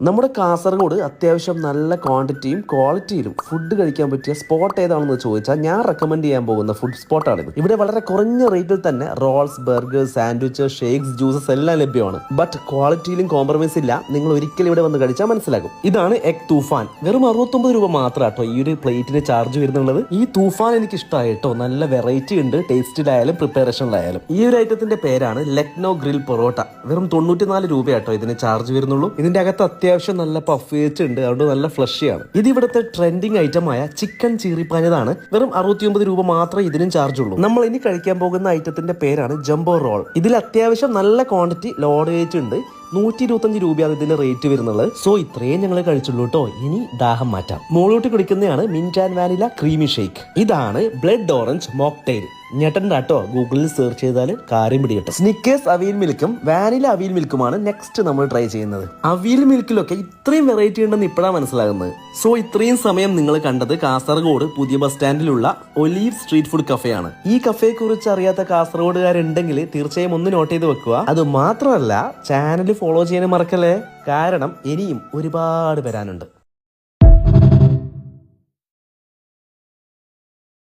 നമ്മുടെ കാസർഗോഡ് അത്യാവശ്യം നല്ല ക്വാണ്ടിറ്റിയും ക്വാളിറ്റിയിലും ഫുഡ് കഴിക്കാൻ പറ്റിയ സ്പോട്ട് ഏതാണെന്ന് ചോദിച്ചാൽ ഞാൻ റെക്കമെൻഡ് ചെയ്യാൻ പോകുന്ന ഫുഡ് സ്പോട്ടാണിത് ഇവിടെ വളരെ കുറഞ്ഞ റേറ്റിൽ തന്നെ rolls burgers sandwich shakes juices എല്ലാം ലഭ്യമാണ്. ബട്ട് ക്വാളിറ്റിയിലും കോംപ്രമൈസ് ഇല്ല. നിങ്ങൾ ഒരിക്കലും ഇവിടെ വന്ന് കഴിച്ചാൽ മനസ്സിലാകും. ഇതാണ് എഗ് തൂഫാൻ. വെറും അറുപത്തൊമ്പത് രൂപ മാത്രം കേട്ടോ ഈ ഒരു പ്ലേറ്റിന് ചാർജ് വരുന്നുള്ളത്. ഈ തൂഫാൻ എനിക്ക് ഇഷ്ടമായി കേട്ടോ. നല്ല വെറൈറ്റി ഉണ്ട്. ടേസ്റ്റിലായാലും പ്രിപ്പറേഷനിലായാലും ഈ ഒരു ഐറ്റത്തിന്റെ പേരാണ് ലക്നോ ഗ്രിൽ പൊറോട്ട വെറും തൊണ്ണൂറ്റിനാല് രൂപയാട്ടോ ഇതിന് ചാർജ് വരുന്നുള്ളൂ. ഇതിന്റെ അകത്ത് അത്യാവശ്യം നല്ല പഫേറ്റ് ഉണ്ട് അതുകൊണ്ട് നല്ല ഫ്ലഷിയാണ് ഇത് ഇവിടുത്തെ ട്രെൻഡിങ് ഐറ്റമായ ചിക്കൻ ചീറിപ്പാഞ്ഞതാണ്. വെറും അറുപത്തിയൊമ്പത് രൂപ മാത്രമേ ഇതിനും ചാർജ് ഉള്ളൂ. നമ്മൾ ഇനി കഴിക്കാൻ പോകുന്ന ഐറ്റത്തിന്റെ പേരാണ് ജംബോ റോൾ ഇതിൽ അത്യാവശ്യം നല്ല ക്വാണ്ടിറ്റി ലോഡേജ് ഉണ്ട്. നൂറ്റി ഇരുപത്തഞ്ച് രൂപയാണ് ഇതിന്റെ റേറ്റ് വരുന്നത്. സോ ഇത്രയും ഞങ്ങൾ കഴിച്ചുള്ളൂ കേട്ടോ ഇനി ദാഹം മാറ്റാം. മുകളിലോട്ട് കുടിക്കുന്നതാണ് mint and vanilla creamy shake ഇതാണ് ബ്ലഡ് ഓറഞ്ച് മോക്ടെയിൽ ഞെട്ടൻ കേട്ടോ ഗൂഗിളിൽ സെർച്ച് ചെയ്താൽ കാര്യം പിടികിട്ടും. സ്നിക്കേഴ്സ് അവിയൽ മിൽക്കും വാനില അവിയൽ മിൽക്കുമാണ് നെക്സ്റ്റ് നമ്മൾ ട്രൈ ചെയ്യുന്നത്. അവിയൽ മിൽക്കിലൊക്കെ ഇത്രയും വെറൈറ്റി ഉണ്ടെന്ന് ഇപ്പോഴാണ് മനസ്സിലാകുന്നത്. സോ ഇത്രയും സമയം നിങ്ങൾ കണ്ടത് കാസർഗോഡ് പുതിയ ബസ് സ്റ്റാൻഡിലുള്ള ഒലീവ് സ്ട്രീറ്റ് ഫുഡ് കഫേയാണ് ഈ കഫയെ കുറിച്ച് അറിയാത്ത കാസർഗോഡുകാരുണ്ടെങ്കിൽ തീർച്ചയായും ഒന്ന് നോട്ട് ചെയ്ത് വെക്കുക. അത് മാത്രമല്ല ചാനൽ ഫോളോ ചെയ്യാൻ മറക്കല്ലേ? കാരണം ഇനിയും ഒരുപാട് വരാനുണ്ട്.